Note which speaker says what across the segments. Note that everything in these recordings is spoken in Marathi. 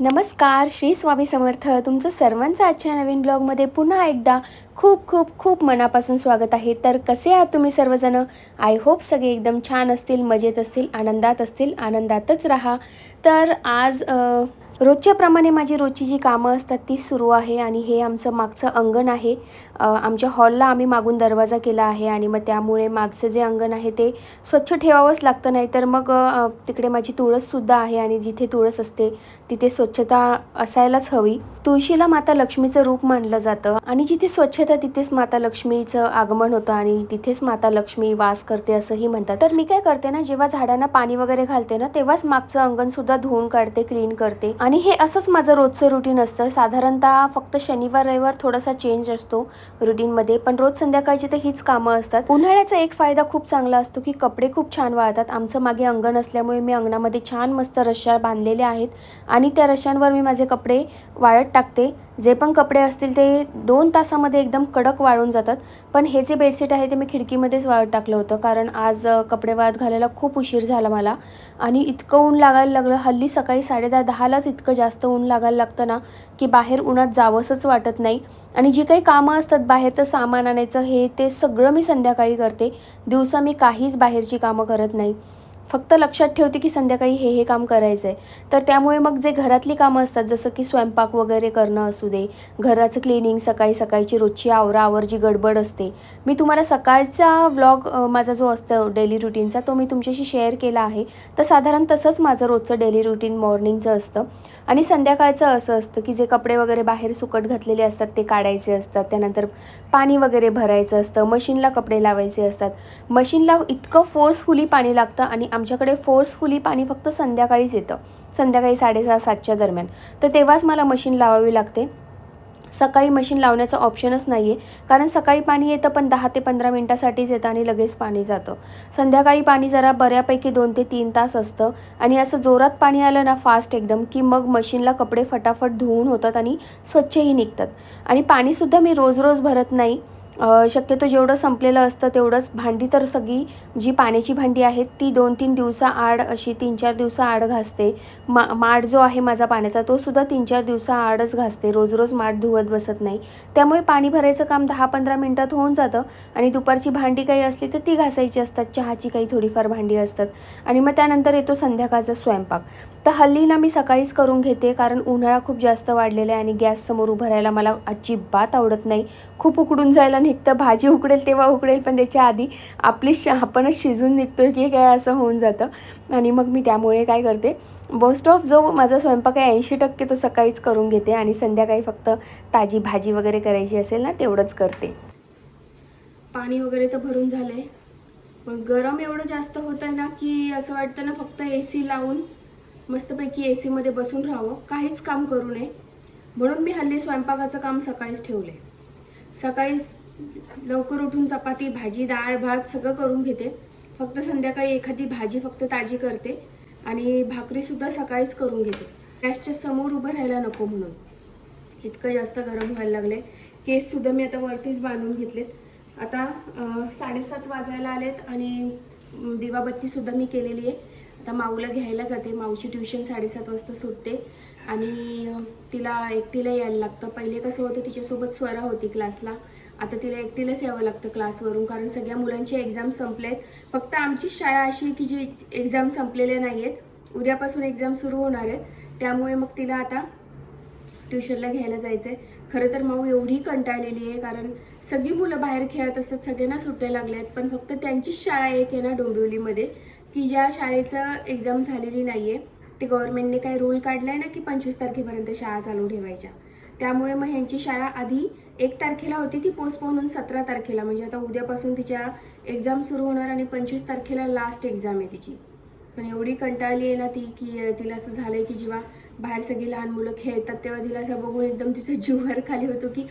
Speaker 1: नमस्कार श्री स्वामी समर्थ. तुमचं सर्वांचं आजच्या नवीन ब्लॉगमध्ये पुन्हा एकदा खूप खूप खूप मनापासून स्वागत आहे. तर कसे आहात तुम्ही सर्वजण? आय होप सगळे एकदम छान असतील मजेत असतील आनंदात असतील आनंदातच राहा. तर आज रोजच्याप्रमाणे माझी रोजची जी कामं असतात ती सुरू आहे आणि हे आमचं मागचं अंगण आहे. आमच्या हॉलला आम्ही मागून दरवाजा केला आहे आणि मग त्यामुळे मागचं जे अंगण आहे ते स्वच्छ ठेवावंच लागतं नाही तर मग तिकडे माझी तुळससुद्धा आहे आणि जिथे तुळस असते तिथे स्वच्छता असायलाच हवी. तुळशीला माता लक्ष्मीचं रूप मानलं जातं आणि जिथे स्वच्छ स्वच्छता तिथेच माता लक्ष्मीचं आगमन होतं आणि तिथेच माता लक्ष्मी वास करते असंही म्हणतात. तर मी काय करते ना जेव्हा झाडांना पाणी वगैरे घालते ना तेव्हाच मागचं अंगण सुद्धा धुवून काढते क्लीन करते. आणि हे असंच माझं रोजचं रुटीन असतं. साधारणतः फक्त शनिवार रविवार थोडासा चेंज असतो रुटीनमध्ये पण रोज संध्याकाळची तर हीच कामं असतात. उन्हाळ्याचा एक फायदा खूप चांगला असतो की कपडे खूप छान वाळतात. आमचं मागे अंगण असल्यामुळे मी अंगणामध्ये छान मस्त रश्या बांधलेल्या आहेत आणि त्या रश्यांवर मी माझे कपडे वाळत टाकते. जे पण कपडे असतील ते दोन तासामध्ये एकदम कडक वाळून जातात. पण हे जे बेडशीट आहे ते मी खिडकीमध्येच वाळत टाकलं होतं. कारण आज कपडे वाळत घालायला खूप उशीर झाला मला. आणि इतकं ऊन लागायला लागलं. हल्ली सकाळी साडेदहा दहालाच इतकं जास्त ऊन लागायला लागतं ना की बाहेर उन्हात जावंसंच वाटत नाही. आणि जी काही कामं असतात बाहेरचं सामान आणायचं हे ते सगळं मी संध्याकाळी करते. दिवसा मी काहीच बाहेरची कामं करत नाही. फक्त लक्षात ठेवते की संध्याकाळी हे हे काम करायचं आहे तर त्यामुळे मग जे घरातली कामं असतात जसं की स्वयंपाक वगैरे करणं असू दे घराचं क्लिनिंग सकाळी सकाळची रोजची आवराआवरची गडबड असते मी तुम्हाला सकाळचा व्लॉग माझा जो असतो डेली रुटीनचा तो मी तुमच्याशी शेअर केला आहे. तर साधारण तसंच माझं रोजचं डेली रुटीन मॉर्निंगचं असतं. आणि संध्याकाळचं असं असतं की जे कपडे वगैरे बाहेर सुकट घातलेले असतात ते काढायचे असतात. त्यानंतर पाणी वगैरे भरायचं असतं मशीनला कपडे लावायचे असतात. मशीनला इतकं फोर्सफुली पाणी लागतं आणि आमच्याकडे फोर्सफुली पाणी फक्त संध्याकाळीच येतं. संध्याकाळी साडेसहा सातच्या दरम्यान. तर तेव्हाच मला मशीन लावावी लागते. सकाळी मशीन लावण्याचा ऑप्शनच नाही आहे कारण सकाळी पाणी येतं पण दहा ते पंधरा मिनटासाठीच येतं आणि लगेच पाणी जातं. संध्याकाळी पाणी जरा बऱ्यापैकी दोन ते तीन तास असतं. आणि असं जोरात पाणी आलं ना फास्ट एकदम की मग मशीनला कपडे फटाफट धुवून होतात आणि स्वच्छही निघतात. आणि पाणीसुद्धा मी रोज रोज भरत नाही. शक्यतो जेवढं संपलेलं असतं तेवढंच भांडी तर सगळी जी पाण्याची भांडी आहेत ती दोन तीन दिवसाआड अशी तीन चार दिवसाआड घासते. मा माठ जो आहे माझा पाण्याचा तो सुद्धा तीन चार दिवसाआडच घासते. रोज रोज माठ धुवत बसत नाही. त्यामुळे पाणी भरायचं काम दहा पंधरा मिनटात होऊन जातं आणि दुपारची भांडी काही असली तर ती घासायची असतात. चहाची काही थोडीफार भांडी असतात. आणि मग त्यानंतर येतो संध्याकाळचा स्वयंपाक. तर हल्ली ना मी सकाळीच करून घेते कारण उन्हाळा खूप जास्त वाढलेला आहे आणि गॅससमोर उभं राहायला मला अजिबात आवडत नाही. खूप उकडून जायला निघतं भाजी उकडेल तेव्हा उकडेल पण त्याच्या आधी आपली श आपणच शिजून निघतो की काय असं होऊन जातं. आणि मग मी त्यामुळे काय करते मोस्ट ऑफ जो माझा स्वयंपाक आहे ऐंशी टक्के तो सकाळीच करून घेते आणि संध्याकाळी फक्त ताजी भाजी वगैरे करायची असेल ना तेवढंच करते. पाणी वगैरे तर भरून झालं आहे पण गरम एवढं जास्त होत आहे ना की असं वाटतं ना फक्त ए सी लावून मस्तपैकी ए सीमध्ये बसून राहावं. काहीच काम करू नये. म्हणून मी हल्ली स्वयंपाकाचं काम सकाळीच ठेवले सकाळीच लवकर उठून चपाती भाजी डाळ भात सगळं करून घेते. फक्त संध्याकाळी एखादी भाजी फक्त ताजी करते आणि भाकरीसुद्धा सकाळीच करून घेते. गॅसच्या समोर उभं राहायला नको म्हणून. इतकं जास्त गरम व्हायला लागले केससुद्धा मी आता वरतीच बांधून घेतलेत. आता साडेसात वाजायला आलेत आणि दिवाबत्तीसुद्धा मी केलेली आहे. आता माऊला घ्यायला जाते. माऊची ट्युशन साडेसात वाजता सुटते आणि तिला एकटीला यायला लागतं. पहिले कसं होतं तिच्यासोबत स्वरा होती क्लासला. आता तिला एकटीलाच यावं लागतं क्लासवरून कारण सगळ्या मुलांचे एक्झाम संपलेत. फक्त आमची शाळा अशी आहे की जी एक्झाम संपलेल्या नाही आहेत उद्यापासून एक्झाम सुरू होणार आहेत. त्यामुळे मग तिला आता ट्युशनला घ्यायला जायचं आहे खरं तर माऊ एवढी कंटाळलेली आहे कारण सगळी मुलं बाहेर खेळत असतात सगळ्यांना सुट्ट्या लागल्या आहेत पण फक्त त्यांचीच शाळा एक आहे ना डोंबिवलीमध्ये की ज्या शाळेचं एक्झाम झालेली नाही आहे ते गव्हर्नमेंटने काही रूल काढला आहे ना की पंचवीस तारखेपर्यंत शाळा चालू ठेवायच्या. त्यामुळे मग ह्यांची शाळा आधी एक तारखेला होती ती पोस्टपोन होऊन सतरा तारखेला. म्हणजे आता उद्यापासून तिच्या एक्झाम सुरू होणार आणि पंचवीस तारखेला लास्ट एक्झाम आहे तिची. पण एवढी कंटाळली आहे ना ती की तिला असं झालंय की जेव्हा बाहेर सगळी लहान मुलं खेळतात तेव्हा तिला असं बघून एकदम तिचं जीवर खाली होतो की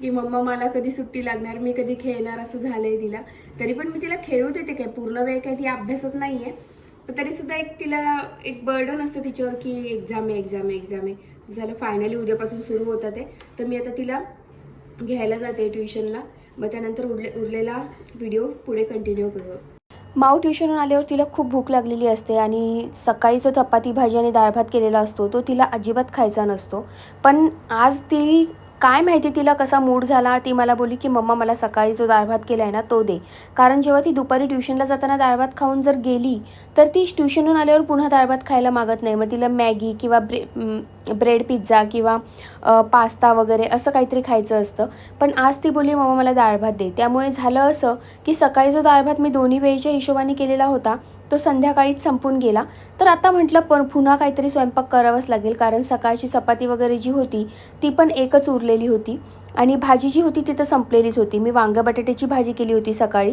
Speaker 1: की मम्मा मला कधी सुट्टी लागणार मी कधी खेळणार असं झालंय तिला. तरी पण मी तिला खेळू देते काय पूर्ण वेळ काय ती अभ्यासत नाही आहे पण तरीसुद्धा एक तिला एक बर्डन असतं तिच्यावर की एक्झाम आहे एक्झाम आहे एक्झाम आहे. झालं फायनली उद्यापासून सुरू होतं ते. तर मी आता तिला घ्यायला जाते ट्युशनला. मग त्यानंतर उरले उरलेला व्हिडिओ पुढे कंटिन्यू करू. माऊ ट्युशनहून आल्यावर तिला खूप भूक लागलेली असते आणि सकाळी जो चपाती भाजी आणि डाळ भात केलेला असतो तो तिला अजिबात खायचा नसतो. पण आज ती काय माहिती तिला कसा मूड झाला? ती मला बोलली की मम्मा मला सकाळी जो डाळ भात केला आहे ना तो दे. कारण जेव्हा ती दुपारी ट्युशनला जाताना डाळ भात खाऊन जर गेली तर ती ट्युशनहून आल्यावर पुन्हा डाळ भात खायला मागत नाही. मग तिला मॅगी किंवा ब्रे ब्रेड पिझ्झा किंवा पास्ता वगैरे असं काहीतरी खायचं असतं. पण आज ती बोलली मम्मा मला डाळ भात दे. त्यामुळे झालं असं की सकाळी जो डाळ भात मी दोन्ही वेळेच्या हिशोबाने केलेला होता तो संध्याकाळीच संपून गेला. तर आता म्हटलं पण पुन्हा काहीतरी स्वयंपाक करावाच लागेल कारण सकाळची चपाती वगैरे जी होती ती पण एकच उरलेली होती. आणि भाजी जी होती ती तर संपलेलीच होती. मी वांग्या बटाट्याची भाजी केली होती सकाळी.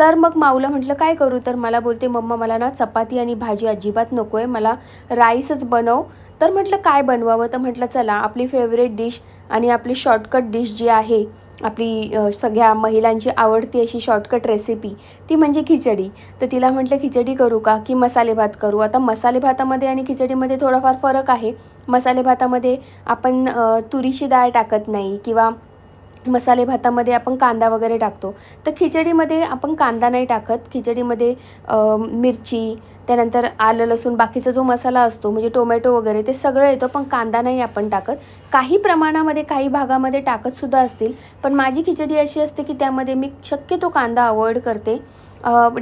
Speaker 1: तर मग माऊला म्हटलं काय करू? तर मला बोलते मम्मा मला ना चपाती आणि भाजी अजिबात नको आहे मला राईसच बनव. तर म्हटलं काय बनवावं? तर म्हटलं चला आपली फेवरेट डिश आणि आपली शॉर्टकट डिश जी आहे आपली सगळ्या महिलांची आवडती अशी शॉर्टकट रेसिपी ती म्हणजे खिचडी. तर तिला म्हटलं खिचडी करू का? की मसाले भात करू? आता मसाले भातामध्ये आणि खिचडीमध्ये थोडाफार फरक आहे. मसाले भातामध्ये आपण तुरीची डाळ टाकत नाही किंवा मसाले भातामध्ये आपण कांदा वगैरे टाकतो. तर खिचडीमध्ये आपण कांदा नाही टाकत. खिचडीमध्ये मिरची त्यानंतर आलं लसूण बाकीचा जो मसाला असतो म्हणजे टोमॅटो वगैरे ते सगळं येतं पण कांदा नाही आपण टाकत. काही प्रमाणामध्ये काही भागामध्ये टाकतसुद्धा असतील पण माझी खिचडी अशी असते की त्यामध्ये मी शक्यतो कांदा अवॉइड करते.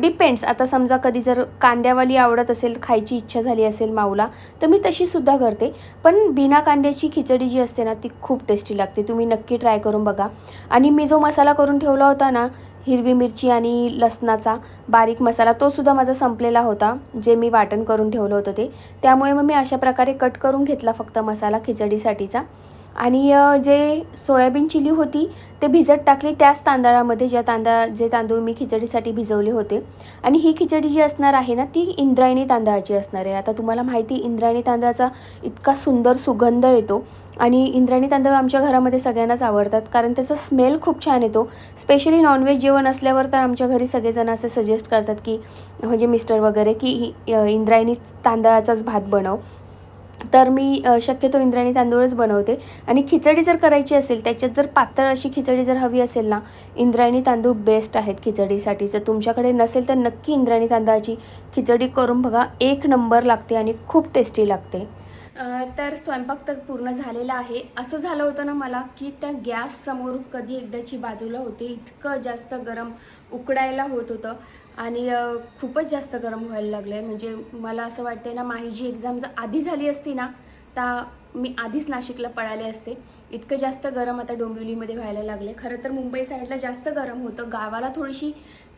Speaker 1: डिपेंड्स आता समजा कधी जर कांद्यावाली आवडत असेल खायची इच्छा झाली असेल माऊला तर मी तशीसुद्धा करते. पण बिना कांद्याची खिचडी जी असते ना ती खूप टेस्टी लागते. तुम्ही नक्की ट्राय करून बघा. आणि मी जो मसाला करून ठेवला होता ना हिरवी मिरची आणि लसणाचा बारीक मसाला तोसुद्धा माझा संपलेला होता जे मी वाटण करून ठेवलं होतं ते. त्यामुळे मग मी अशा प्रकारे कट करून घेतला फक्त मसाला खिचडीसाठीचा. आणि जे सोयाबीन चिली होती ते भिजत टाकली त्याच तांदळामध्ये ज्या तांदळा जे तांदूळ मी खिचडीसाठी भिजवले होते. आणि ही खिचडी जी असणार आहे ना ती इंद्रायणी तांदळाची असणार आहे. आता तुम्हाला माहिती इंद्रायणी तांदळाचा इतका सुंदर सुगंध येतो. आणि इंद्रायणी तांदूळ आमच्या घरामध्ये सगळ्यांनाच आवडतात कारण त्याचा स्मेल खूप छान येतो. स्पेशली नॉनव्हेज जेवण असल्यावर तर आमच्या घरी सगळेजण असे सजेस्ट करतात की म्हणजे मिस्टर वगैरे की इ- इंद्रायणी तांदळाचाच भात बनव. तर मी शक्यतो इंद्रायणी तांदूळच बनवते. आणि खिचडी जर करायची असेल त्याच्यात जर पातळ अशी खिचडी जर हवी असेल ना इंद्रायणी तांदूळ बेस्ट आहेत खिचडीसाठी. जर तुमच्याकडे नसेल तर नक्की इंद्रायणी तांदळाची खिचडी करून बघा एक नंबर लागते आणि खूप टेस्टी लागते. तर स्वयंपाक तर पूर्ण झालेला आहे. असं झालं होतं ना मला की त्या गॅस समोर कधी एकदाची बाजूला होते इतकं जास्त गरम उकडायला होत होतं आणि खूपच जास्त गरम व्हायला लागलं आहे म्हणजे मला असं वाटतं ना माझी जी एक्झाम जर आधी झाली असती ना तर मी आधीच नाशिकला पळाले असते. इतकं जास्त गरम आता डोंबिवलीमध्ये व्हायला लागले खरं तर मुंबई साईडला जास्त गरम होतं. गावाला थोडीशी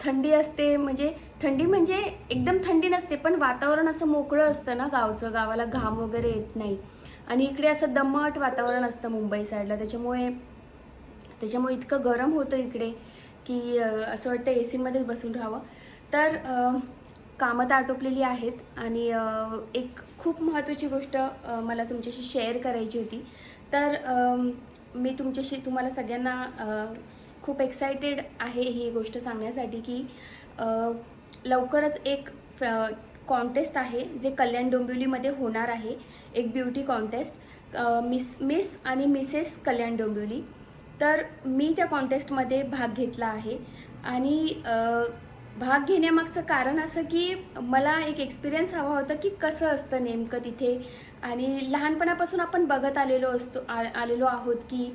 Speaker 1: थंडी असते. म्हणजे थंडी म्हणजे एकदम थंडी नसते पण वातावरण असं मोकळं असतं ना गावचं. गावाला घाम वगैरे येत नाही. आणि इकडे असं दमट वातावरण असतं मुंबई साईडला. त्याच्यामुळे त्याच्यामुळे इतकं गरम होतं इकडे की असं वाटतं ए सीमध्येच बसून राहावं. तर कामं तर आटोपलेली आहेत आणि एक खूप महत्त्वाची गोष्ट मला तुमच्याशी शेअर करायची होती. तर मी तुमच्याशी तुम्हाला सगळ्यांना खूप एक्सायटेड आहे ही गोष्ट सांगण्यासाठी की लवकरच एक कॉन्टेस्ट आहे जे कल्याण डोंबिवलीमध्ये होणार आहे. एक ब्युटी कॉन्टेस्ट मिस मिस आणि मिसेस कल्याण डोंबिवली. तर मी त्या कॉन्टेस्टमध्ये भाग घेतला आहे. आणि भाग घेण्यामागचं कारण असं की मला एक एक्सपिरियन्स हवा होता की कसं असतं नेमकं तिथे. आणि लहानपणापासून आपण बघत आलेलो असतो आ आलेलो आहोत की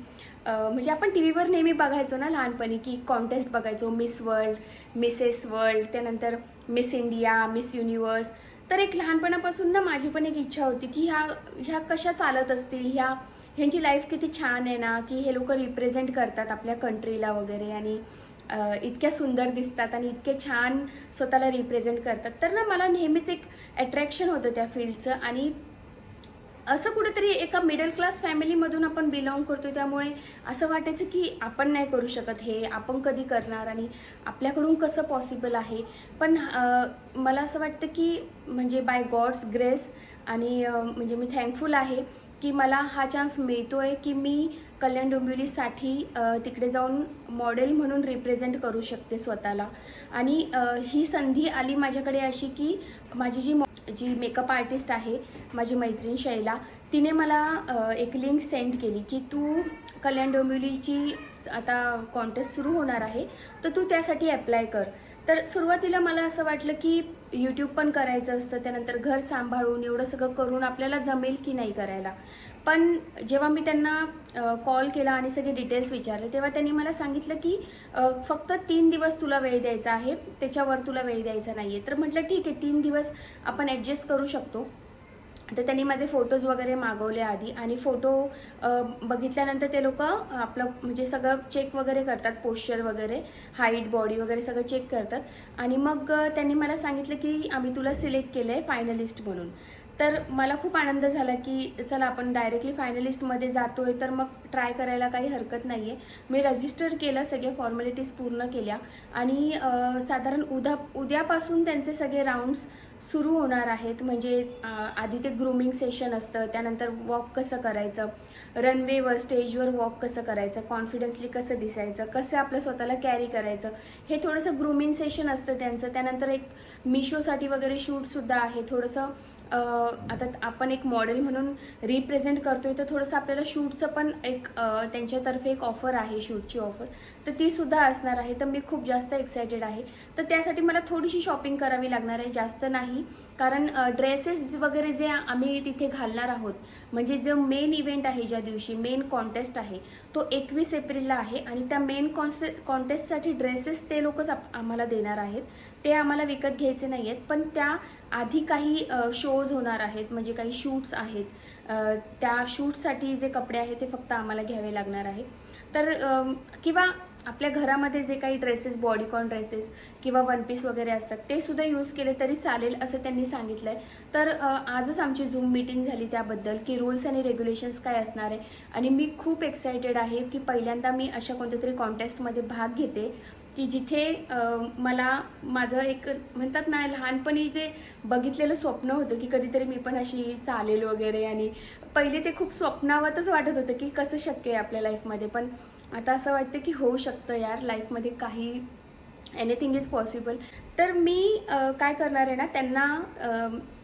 Speaker 1: म्हणजे आपण टी व्हीवर नेहमी बघायचो ना लहानपणी की कॉन्टेस्ट बघायचो मिस वर्ल्ड मिसेस वर्ल्ड त्यानंतर मिस इंडिया मिस युनिवर्स तर एक लहानपणापासून ना माझी पण एक इच्छा होती की ह्या ह्या कशा चालत असतील ह्या ह्यांची लाईफ किती छान आहे ना की हे लोक रिप्रेझेंट करतात आपल्या कंट्रीला वगैरे. आणि इतक्या सुंदर दिसतात आणि इतके छान स्वतःला रिप्रेझेंट करतात. तर ना मला नेहमीच एक अट्रॅक्शन होतं त्या फील्डचं आणि असं कुठेतरी एका मिडल क्लास फॅमिलीमधून आपण बिलॉंग करतो त्यामुळे असं वाटायचं की आपण नाही करू शकत हे आपण कधी करणार आणि आपल्याकडून कसं पॉसिबल आहे? पण मला असं वाटतं की म्हणजे बाय गॉड्स ग्रेस आणि म्हणजे मी थँकफुल आहे की मला हा चान्स मिळतो आहे की मी कल्याण डोंबिवलीसाठी तिकडे जाऊन मॉडेल म्हणून रिप्रेझेंट करू शकते स्वतःला. आणि ही संधी आली माझ्याकडे अशी की माझी जी मॉ- जी मेकअप आर्टिस्ट आहे माझी मैत्रीण शैला तिने मला एक लिंक सेंड केली की तू कल्याण डोंबिवलीची आता कॉन्टेस्ट सुरू होणार आहे तर तू त्यासाठी अप्लाय कर. तर सुरुवातीला मला असं वाटलं की यूट्यूब पण करायचं असतं त्यानंतर घर सांभाळून एवढं सगळं करून आपल्याला जमेल की नाही करायला. पण जेव्हा मी त्यांना कॉल केला आणि सगळे डिटेल्स विचारले तेव्हा त्यांनी मला सांगितलं की फक्त तीन दिवस तुला वेळ द्यायचा आहे त्याच्यावर तुला वेळ द्यायचा नाही आहे तर म्हटलं ठीक आहे तीन दिवस आपण ॲडजस्ट करू शकतो. तर त्यांनी माझे फोटोज वगैरे मागवले आधी आणि फोटो बघितल्यानंतर ते लोक आपलं म्हणजे सगळं चेक वगैरे करतात पोश्चर वगैरे हाईट बॉडी वगैरे सगळं चेक करतात. आणि मग त्यांनी मला सांगितलं की आम्ही तुला सिलेक्ट केलं आहे फायनलिस्ट म्हणून. तर मला खूप आनंद झाला की चला आपण डायरेक्टली फायनलिस्टमध्ये जातो आहे तर मग ट्राय करायला काही हरकत नाही आहे मी रजिस्टर केलं सगळे फॉर्मॅलिटीज पूर्ण केल्या आणि साधारण उद्या उद्यापासून त्यांचे सगळे राऊंड्स सुरू होणार आहेत. म्हणजे आधी ते ग्रूमिंग सेशन असतं त्यानंतर वॉक कसं करायचं रनवेवर स्टेजवर वॉक कसं करायचं कॉन्फिडन्सली कसं दिसायचं कसं आपलं स्वतःला कॅरी करायचं हे थोडंसं ग्रूमिंग सेशन असतं त्यांचं. त्यानंतर एक मिशोसाठी वगैरे शूटसुद्धा आहे. थोडंसं आता आपण एक मॉडेल म्हणून रिप्रेझेंट करतोय तर थोडंसं आपल्याला शूटचं पण एक त्यांच्यातर्फे एक ऑफर आहे शूटची ऑफर तर ती सुद्धा असणार आहे. तर मी खूप जास्त एक्सायटेड आहे. तर त्यासाठी मला थोडीशी शॉपिंग करावी लागणार आहे जास्त नाही. कारण ड्रेसेस वगैरे जे आम्ही तिथे घालणार आहोत म्हणजे जो मेन इव्हेंट आहे ज्या दिवशी मेन कॉन्टेस्ट आहे तो एकवीस एप्रिलला आहे आणि त्या मेन कॉन्से कॉन्टेस्टसाठी ड्रेसेस ते लोकच आप आम्हाला देणार आहेत. ते आम्हाला विकत घ्यायचे नाही आहेत पण त्या आधी काही शोज होणार आहेत म्हणजे काही शूट्स आहेत. त्या शूटसाठी जे कपडे आहेत ते फक्त आम्हाला घ्यावे लागणार आहे तर किंवा आपल्या घरामध्ये जे काही ड्रेसेस बॉडीकॉन ड्रेसेस किंवा वन पीस वगैरे असतात ते सुद्धा यूज केले तरी चालेल असं त्यांनी सांगितलं आहे तर आजच आमची झूम मीटिंग झाली त्याबद्दल की रूल्स आणि रेग्युलेशन्स काय असणार आहे. आणि मी खूप एक्सायटेड आहे की पहिल्यांदा मी अशा कोणत्या तरी कॉन्टेस्टमध्ये भाग घेते. की जिथे मला माझं एक म्हणतात ना लहानपणी जे बघितलेलं स्वप्न होतं की कधीतरी मी पण अशी चालेल वगैरे आणि पहिले ते खूप स्वप्नावतच वाटत होतं की कसं शक्य आहे आपल्या लाईफमध्ये. पण आता असं वाटतं की होऊ शकतं यार लाईफमध्ये काही एनिथिंग इज पॉसिबल तर मी काय करणार आहे ना त्यांना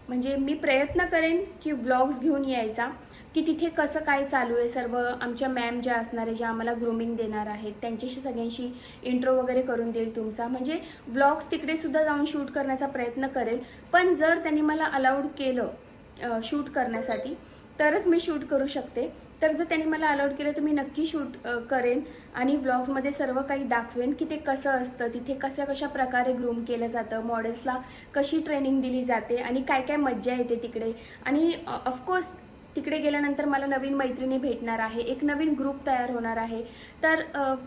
Speaker 1: म्हणजे मी प्रयत्न करेन की ब्लॉग्स घेऊन यायचा. की तिथे कसं काय चालू आहे? सर्व आमच्या मॅम ज्या असणार आहे ज्या आम्हाला ग्रुमिंग देणार आहेत त्यांच्याशी सगळ्यांशी इंट्रो वगैरे करून देईल तुमचा. म्हणजे व्लॉग्स तिकडे सुद्धा जाऊन शूट करण्याचा प्रयत्न करेल. पण जर त्यांनी मला अलाउड केलं शूट करण्यासाठी तरच मी शूट करू शकते. तर जर त्यांनी मला अलाउड केलं तर मी नक्की शूट करेन. आणि व्लॉग्समध्ये सर्व काही दाखवेन की ते कसं असतं तिथे कशा कशा प्रकारे ग्रूम केलं जातं मॉडेल्सला कशी ट्रेनिंग दिली जाते आणि काय काय मज्जा येते तिकडे. आणि ऑफकोर्स तिकडे गेल्यानंतर मला नवीन मैत्रिणी भेटणार आहे एक नवीन ग्रुप तयार होणार आहे. तर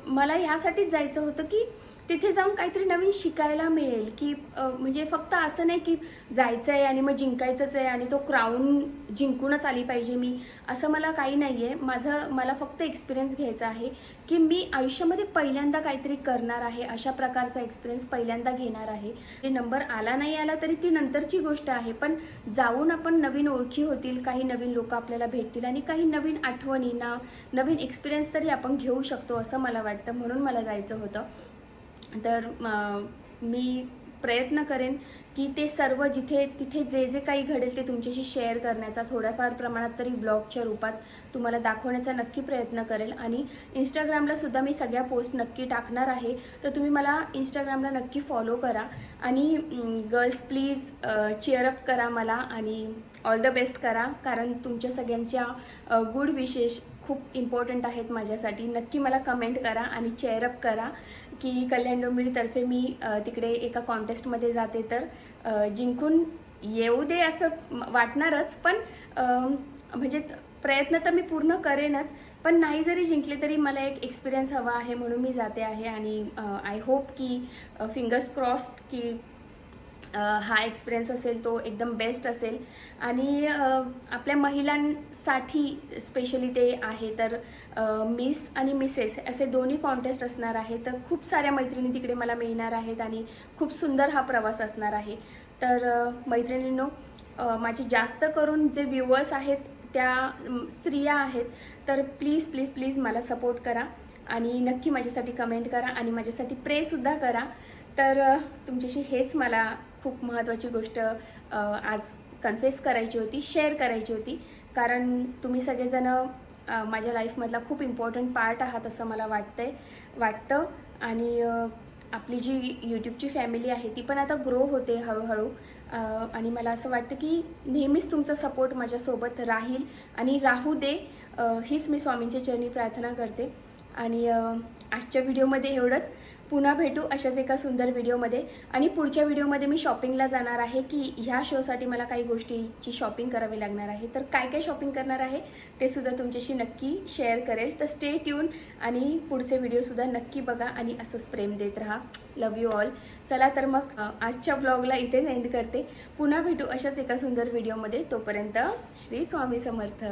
Speaker 1: मला ह्यासाठीच जायचं होतं की तिथे जाऊन काहीतरी नवीन शिकायला मिळेल की म्हणजे फक्त असं नाही की जायचं आहे आणि मग जिंकायचंच आहे आणि तो क्राऊन जिंकूनच आली पाहिजे मी असं मला काही नाही आहे माझं मला फक्त एक्सपिरियन्स घ्यायचा आहे की मी आयुष्यामध्ये पहिल्यांदा काहीतरी करणार आहे अशा प्रकारचा एक्सपिरियन्स पहिल्यांदा घेणार आहे. जे नंबर आला नाही आला तरी ती नंतरची गोष्ट आहे पण जाऊन आपण नवीन ओळखी होतील काही नवीन लोक आपल्याला भेटतील आणि काही नवीन आठवणी ना नवीन एक्सपिरियन्स तरी आपण घेऊ शकतो असं मला वाटतं. म्हणून मला जायचं होतं. तर मी प्रयत्न करेन की ते सर्व जिथे तिथे जे जे काही घडेल ते तुमच्याशी शेअर करण्याचा थोड्याफार प्रमाणात तरी ब्लॉगच्या रूपात तुम्हाला दाखवण्याचा नक्की प्रयत्न करेल. आणि इंस्टाग्रामला सुद्धा मी सगळ्या पोस्ट नक्की टाकणार आहे. तर तुम्ही मला इंस्टाग्रामला नक्की फॉलो करा. आणि गर्ल्स प्लीज चेअरअप करा मला आणि ऑल द बेस्ट करा. कारण तुमच्या सगळ्यांच्या गुड विशेष खूप इम्पॉर्टंट आहेत माझ्यासाठी. नक्की मला कमेंट करा आणि चेअरअप करा. की कल्याण डोंबिवलीतर्फे मी तिकडे एका कॉन्टेस्टमध्ये जाते तर जिंकून येऊ दे असं वाटणारच पण म्हणजे प्रयत्न तर मी पूर्ण करेनच पण नाही जरी जिंकले तरी मला एक एक्सपिरियन्स हवा आहे म्हणून मी जाते आहे आणि आय होप की फिंगर्स क्रॉस्ड की हा एक्सपिरियन्स असेल तो एकदम बेस्ट असेल. आणि आपल्या महिलांसाठी स्पेशली ते आहे तर मिस आणि मिसेस असे दोन्ही कॉन्टेस्ट असणार आहे तर खूप साऱ्या मैत्रिणी तिकडे मला मिळणार आहेत आणि खूप सुंदर हा प्रवास असणार आहे. तर मैत्रिणींनो माझे जास्त करून जे व्ह्युअर्स आहेत त्या स्त्रिया आहेत तर प्लीज प्लीज प्लीज मला सपोर्ट करा आणि नक्की माझ्यासाठी कमेंट करा आणि माझ्यासाठी प्रेसुद्धा करा. तर तुमच्याशी हेच मला खूप महत्त्वाची गोष्ट आज कन्फेस करायची होती शेअर करायची होती. कारण तुम्ही सगळेजणं माझ्या लाईफमधला खूप इम्पॉर्टंट पार्ट आहात असं मला वाटतंय वाटतं. आणि आपली जी यूट्यूबची फॅमिली आहे ती पण आता ग्रो होते हळूहळू. आणि मला असं वाटतं की नेहमीच तुमचा सपोर्ट माझ्यासोबत राहील. आणि राहू दे हीच मी स्वामींच्या चरणी प्रार्थना करते. आणि आजच्या व्हिडिओमध्ये एवढंच. पुन्हा भेटू अशाच एका सुंदर व्हिडिओमध्ये. आणि पुढच्या व्हिडिओमध्ये मी शॉपिंगला जाणार आहे की ह्या शोसाठी मला काही गोष्टीची शॉपिंग करावी लागणार आहे. तर काय काय शॉपिंग करणार आहे ते सुद्धा तुमच्याशी नक्की शेअर करेल. तर स्टे ट्यून आणि पुढचे व्हिडिओसुद्धा नक्की बघा आणि असंच प्रेम देत राहा. लव यू ऑल चला तर मग आजच्या ब्लॉगला इथेच एंड करते. पुन्हा भेटू अशाच एका सुंदर व्हिडिओमध्ये. तोपर्यंत श्री स्वामी समर्थ.